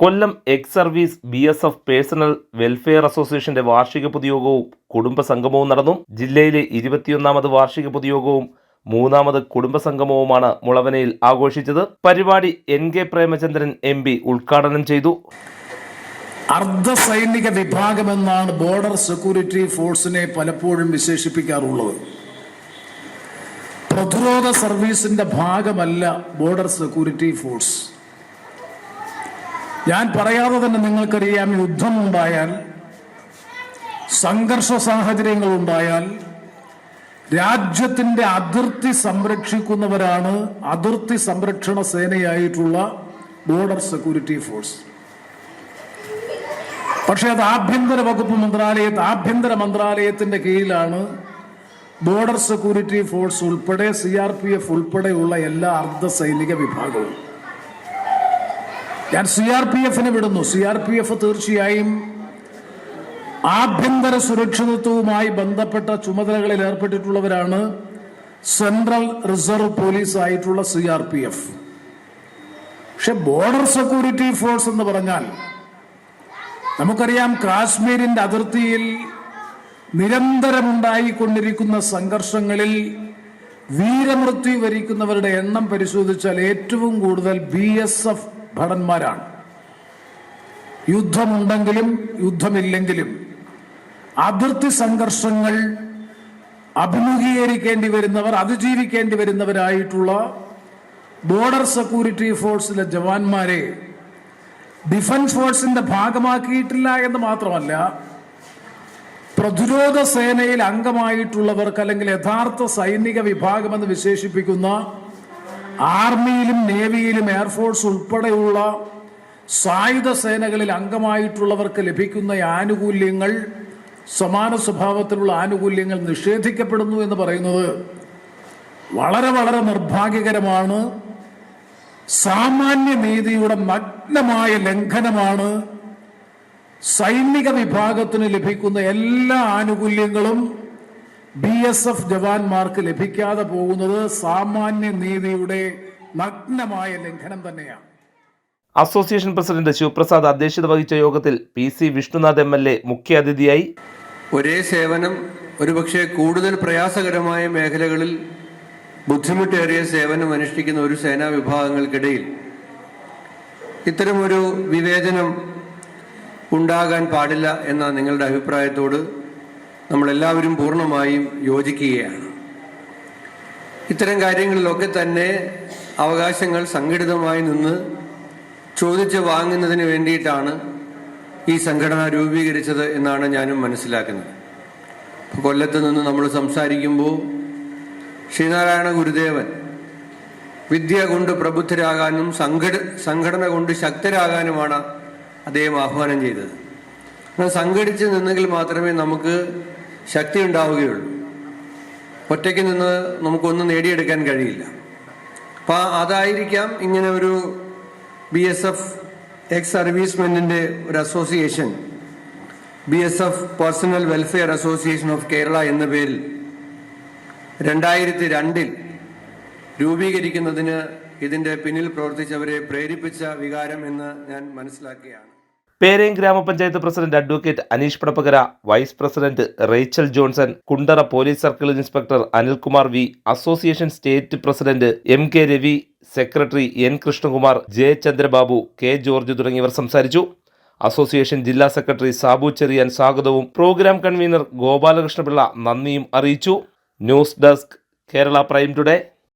Kollam ex service B S F personnel welfare അസോസിയേഷന്റെ വാർഷിക പൊതുയോഗവും കുടുംബ സംഗമവും നടന്നു. ജില്ലയിലെ ഇരുപത്തിയൊന്നാമത് വാർഷിക പൊതുയോഗവും മൂന്നാമത് കുടുംബ സംഗമവുമാണ് മുളവനയിൽ ആഘോഷിച്ചത്. പരിപാടി N K Premachandran M P ഉദ്ഘാടനം ചെയ്തു. അർദ്ധ സൈനിക വിഭാഗമെന്നാണ് ബോർഡർ സെക്യൂരിറ്റി ഫോഴ്സിനെ പലപ്പോഴും വിശേഷിപ്പിക്കാറുള്ളത്. പ്രതിരോധ സർവീസിന്റെ ഭാഗമല്ല ബോർഡർ സെക്യൂരിറ്റി ഫോഴ്സ്. ഞാൻ പറയാതെ തന്നെ നിങ്ങൾക്കറിയാം യുദ്ധം ഉണ്ടായാൽ സംഘർഷ സാഹചര്യങ്ങൾ ഉണ്ടായാൽ രാജ്യത്തിന്റെ അതിർത്തി സംരക്ഷിക്കുന്നവരാണ് അതിർത്തി സംരക്ഷണ സേനയായിട്ടുള്ള ബോർഡർ സെക്യൂരിറ്റി ഫോഴ്സ് പക്ഷേ അത് ആഭ്യന്തര വകുപ്പ് മന്ത്രാലയ ആഭ്യന്തര മന്ത്രാലയത്തിന്റെ കീഴിലാണ് ബോർഡർ സെക്യൂരിറ്റി ഫോഴ്സ് ഉൾപ്പെടെ സി ആർ പി എഫ് ഉൾപ്പെടെയുള്ള എല്ലാ അർദ്ധ സൈനിക വിഭാഗവും. ഞാൻ സി ആർ പി എഫിനെ വിടുന്നു. സി ആർ പി എഫ് തീർച്ചയായും ആഭ്യന്തര സുരക്ഷിതത്വവുമായി ബന്ധപ്പെട്ട ചുമതലകളിൽ ഏർപ്പെട്ടിട്ടുള്ളവരാണ് സെൻട്രൽ റിസർവ് പോലീസ് ആയിട്ടുള്ള സി ആർ പി എഫ് പക്ഷെ ബോർഡർ സെക്യൂരിറ്റി ഫോഴ്സ് എന്ന് പറഞ്ഞാൽ നമുക്കറിയാം കാശ്മീരിന്റെ അതിർത്തിയിൽ നിരന്തരമുണ്ടായിക്കൊണ്ടിരിക്കുന്ന സംഘർഷങ്ങളിൽ വീരമൃത്യു വരിക്കുന്നവരുടെ എണ്ണം പരിശോധിച്ചാൽ ഏറ്റവും കൂടുതൽ ബി എസ് എഫ് ഭടന്മാരാണ്. യുദ്ധമുണ്ടെങ്കിലും യുദ്ധമില്ലെങ്കിലും അതിർത്തി സംഘർഷങ്ങൾ അഭിമുഖീകരിക്കേണ്ടി വരുന്നവർ അതിജീവിക്കേണ്ടി വരുന്നവരായിട്ടുള്ള ബോർഡർ സെക്യൂരിറ്റി ഫോഴ്സിലെ ജവാന്മാരെ ഡിഫൻസ് ഫോഴ്സിന്റെ ഭാഗമാക്കിയിട്ടില്ല എന്ന് മാത്രമല്ല പ്രതിരോധ സേനയിൽ അംഗമായിട്ടുള്ളവർക്ക് അല്ലെങ്കിൽ യഥാർത്ഥ സൈനിക വിഭാഗമെന്ന് വിശേഷിപ്പിക്കുന്ന ആർമിയിലും നേവിയിലും എയർഫോഴ്സ് ഉൾപ്പെടെയുള്ള സായുധ സേനകളിൽ അംഗമായിട്ടുള്ളവർക്ക് ലഭിക്കുന്ന ആനുകൂല്യങ്ങൾ സമാന സ്വഭാവത്തിലുള്ള ആനുകൂല്യങ്ങൾ നിഷേധിക്കപ്പെടുന്നു എന്ന് പറയുന്നത് വളരെ വളരെ നിർഭാഗ്യകരമാണ്. സാമാന്യ നീതിയുടെ നഗ്നമായ ലംഘനമാണ് സൈനിക വിഭാഗത്തിന് ലഭിക്കുന്ന എല്ലാ ആനുകൂല്യങ്ങളും ബി എസ് എഫ് ജവാന്മാർക്ക് ലഭിക്കാതെ പോകുന്നത് സാമാന്യ നീതിയുടെ നഗ്നമായ ലംഘനം തന്നെയാണ്. അസോസിയേഷൻ പ്രസിഡന്റ് ശിവപ്രസാദ് അധ്യക്ഷത വഹിച്ച യോഗത്തിൽ P C Vishnunath M L A മുഖ്യാതിഥിയായി ഒരേ സേവനം ഒരുപക്ഷെ കൂടുതൽ പ്രയാസകരമായ മേഖലകളിൽ ബുദ്ധിമുട്ടേറിയ സേവനം അനുഷ്ഠിക്കുന്ന ഒരു സേനാ വിഭാഗങ്ങൾക്കിടയിൽ ഇത്തരമൊരു വിവേചനം ഉണ്ടാകാൻ പാടില്ല എന്ന നിങ്ങളുടെ അഭിപ്രായത്തോട് നമ്മളെല്ലാവരും പൂർണമായും യോജിക്കുകയാണ്. ഇത്തരം കാര്യങ്ങളിലൊക്കെ തന്നെ അവകാശങ്ങൾ സംഘടിതമായി നിന്ന് ചോദിച്ച് വാങ്ങുന്നതിന് വേണ്ടിയിട്ടാണ് ഈ സംഘടന രൂപീകരിച്ചത് എന്നാണ് ഞാനും മനസ്സിലാക്കുന്നത്. കൊല്ലത്ത് നിന്ന് നമ്മൾ സംസാരിക്കുമ്പോൾ ശ്രീനാരായണ ഗുരുദേവൻ വിദ്യ കൊണ്ട് പ്രബുദ്ധരാകാനും സംഘട സംഘടന കൊണ്ട് ശക്തരാകാനുമാണ് അദ്ദേഹം ആഹ്വാനം ചെയ്തത്. സംഘടിച്ച് നിന്നെങ്കിൽ മാത്രമേ നമുക്ക് ശക്തി ഉണ്ടാവുകയുള്ളൂ ഒറ്റയ്ക്ക് നിന്ന് നമുക്കൊന്നും നേടിയെടുക്കാൻ കഴിയില്ല. അപ്പം അതായിരിക്കാം ഇങ്ങനെ ഒരു ബി എസ് എഫ് എക്സ് സർവീസ്മെന്റിന്റെ ഒരു association B S F personnel welfare association of Kerala എന്ന പേരിൽ രണ്ടായിരത്തി രണ്ടിൽ രൂപീകരിക്കുന്നതിന് ഇതിന്റെ പിന്നിൽ പ്രവർത്തിച്ചവരെ പ്രേരിപ്പിച്ച വികാരം എന്ന് ഞാൻ മനസ്സിലാക്കുകയാണ്. പേരയം ഗ്രാമപഞ്ചായത്ത് president advocate Aneesh Padappakara vice president Rachel Johnson Kundara police circle inspector Anilkumar V association state president M K Ravi secretary N Krishnakumar J Chandrababu K George തുടങ്ങിയവർ സംസാരിച്ചു. അസോസിയേഷൻ ജില്ലാ സെക്രട്ടറി സാബു ചെറിയാൻ സ്വാഗതവും പ്രോഗ്രാം കൺവീനർ ഗോപാലകൃഷ്ണപിള്ള നന്ദിയും അറിയിച്ചു. News desk Kerala prime today.